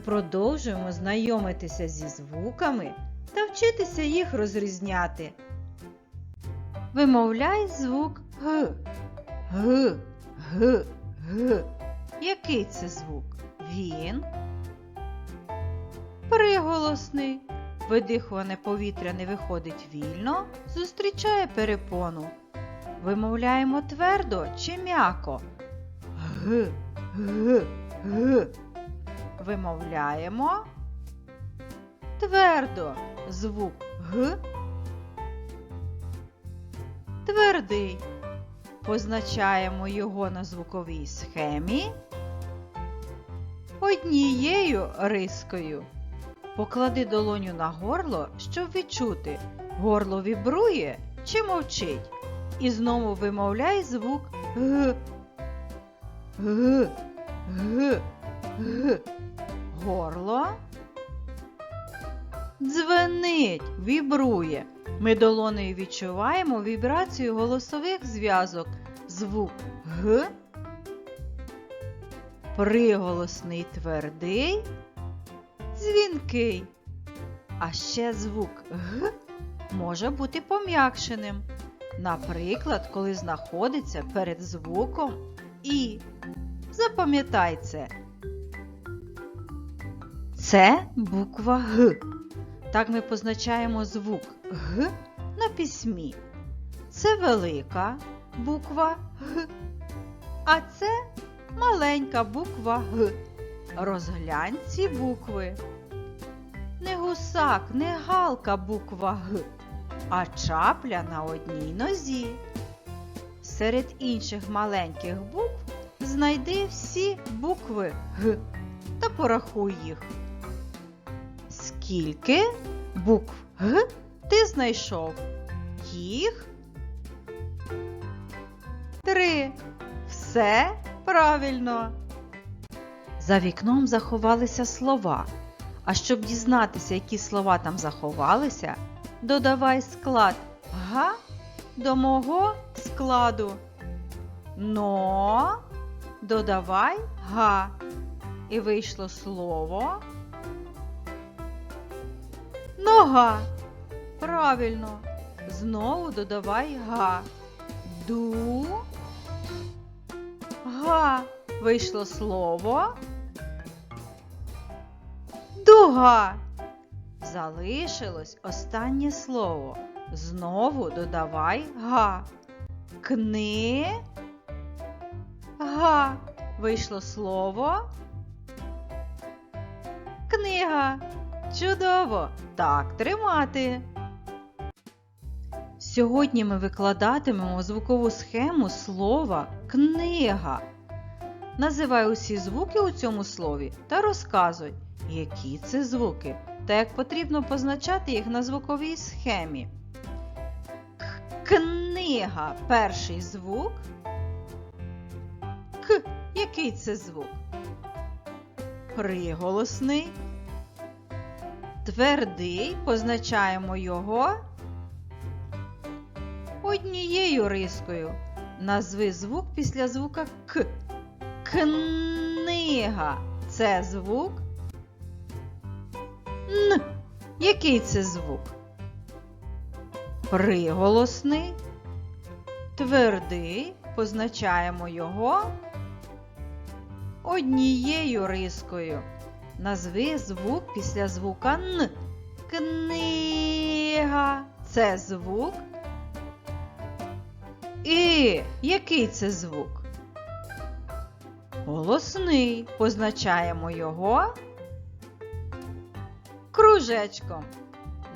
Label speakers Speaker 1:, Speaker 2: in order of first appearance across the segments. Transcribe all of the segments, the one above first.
Speaker 1: продовжуємо знайомитися зі звуками та вчитися їх розрізняти. Вимовляй звук Г. Г. Г. Г. Який це звук? Він приголосний. Видихуване повітря не виходить вільно, зустрічає перепону. Вимовляємо твердо чи м'яко. Г. Г. Г. Вимовляємо твердо звук Г. Твердий. Позначаємо його на звуковій схемі однією рискою. Поклади долоню на горло, щоб відчути, горло вібрує чи мовчить. І знову вимовляй звук Г. Г. Г. Г. Горло дзвенить, вібрує. Ми долонею відчуваємо вібрацію голосових зв'язок. Звук Г. Приголосний твердий, дзвінкий. А ще звук Г може бути пом'якшеним. Наприклад, коли знаходиться перед звуком І. Запам'ятай це. Це буква Г. Так ми позначаємо звук Г на письмі. Це велика буква Г. А це маленька буква Г. Розглянь ці букви. Не гусак, не галка буква Г, а чапля на одній нозі. Серед інших маленьких букв знайди всі букви Г та порахуй їх. Скільки букв Г ти знайшов? Їх три. Все правильно. За вікном заховалися слова. А щоб дізнатися, які слова там заховалися, додавай склад га до мого складу. Но додавай га. І вийшло слово. Нога. Правильно. Знову додавай га. Ду. Га. Вийшло слово. Дуга. Залишилось останнє слово. Знову додавай га. Кни. Га. Вийшло слово. Книга. Чудово! Так тримати. Сьогодні ми викладатимемо звукову схему слова книга. Називай усі звуки у цьому слові та розказуй, які це звуки та як потрібно позначати їх на звуковій схемі. К- Книга перший звук. К. Який це звук? Приголосний. Твердий позначаємо його однією рискою. Назви звук після звука К. Книга це звук. Н. Який це звук? Приголосний. Твердий позначаємо його однією рискою. Назви звук після звука Н. Книга. Це звук. І. Який це звук? Голосний. Позначаємо його кружечком.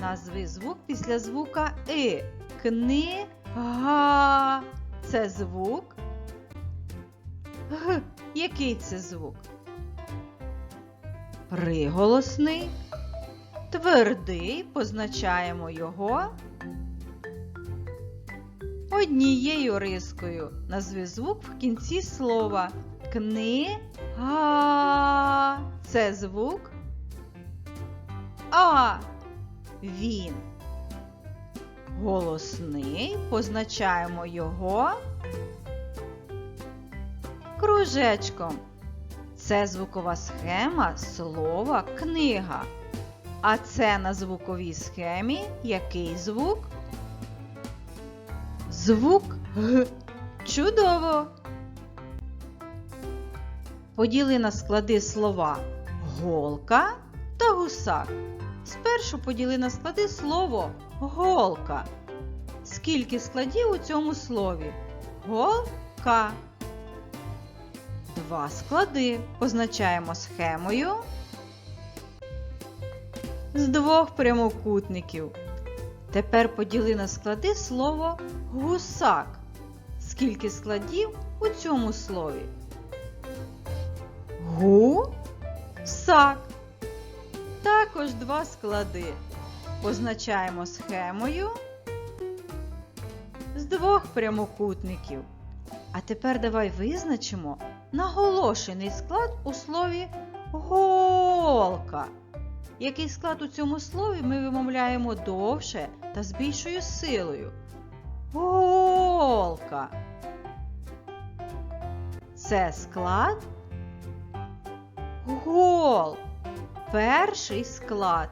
Speaker 1: Назви звук після звука И. Книга. Це звук. Г. Який це звук? Приголосний. Твердий позначаємо його однією рискою. Назви звук в кінці слова. Книга. Це звук. А. Він. Голосний. Позначаємо його кружечком. Це звукова схема слова книга. А це на звуковій схемі який звук? Звук Г. Чудово! Поділи на склади слова голка та гусак. Спершу поділи на склади слово голка. Скільки складів у цьому слові? Голка. Два склади позначаємо схемою з двох прямокутників. Тепер поділи на склади слово гусак. Скільки складів у цьому слові? Гу-сак. Також два склади. Позначаємо схемою з двох прямокутників. А тепер давай визначимо наголошений склад у слові голка. Який склад у цьому слові ми вимовляємо довше та з більшою силою? Голка. Це склад гол. Перший склад.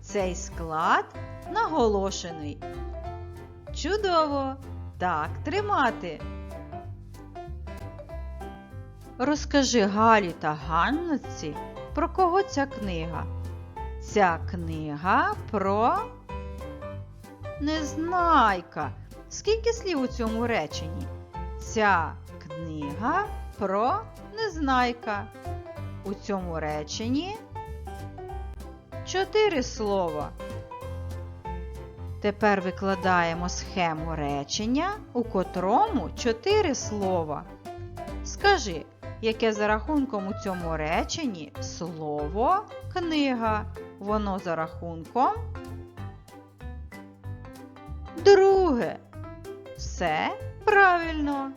Speaker 1: Цей склад наголошений. Чудово! Так тримати. Розкажи Галі та Ганноці, про кого ця книга. Ця книга про Незнайка. Скільки слів у цьому реченні? Ця книга про Незнайка. У цьому реченні чотири слова. Тепер викладаємо схему речення, у котрому чотири слова. Скажи, яке за рахунком у цьому реченні слово книга. Воно за рахунком. Друге. Все правильно.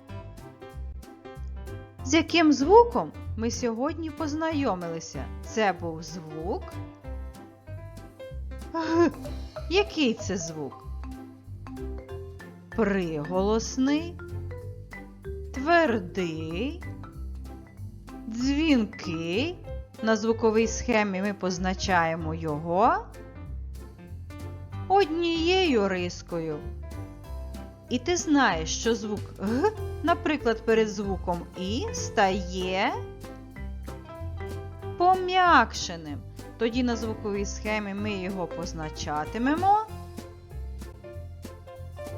Speaker 1: З яким звуком ми сьогодні познайомилися? Це був звук. Який це звук? Приголосний, твердий, дзвінкий. На звуковій схемі ми позначаємо його однією рискою. І ти знаєш, що звук Г, наприклад, перед звуком І стає пом'якшеним. Тоді на звуковій схемі ми його позначатимемо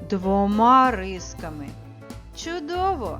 Speaker 1: двома рисками. Чудово!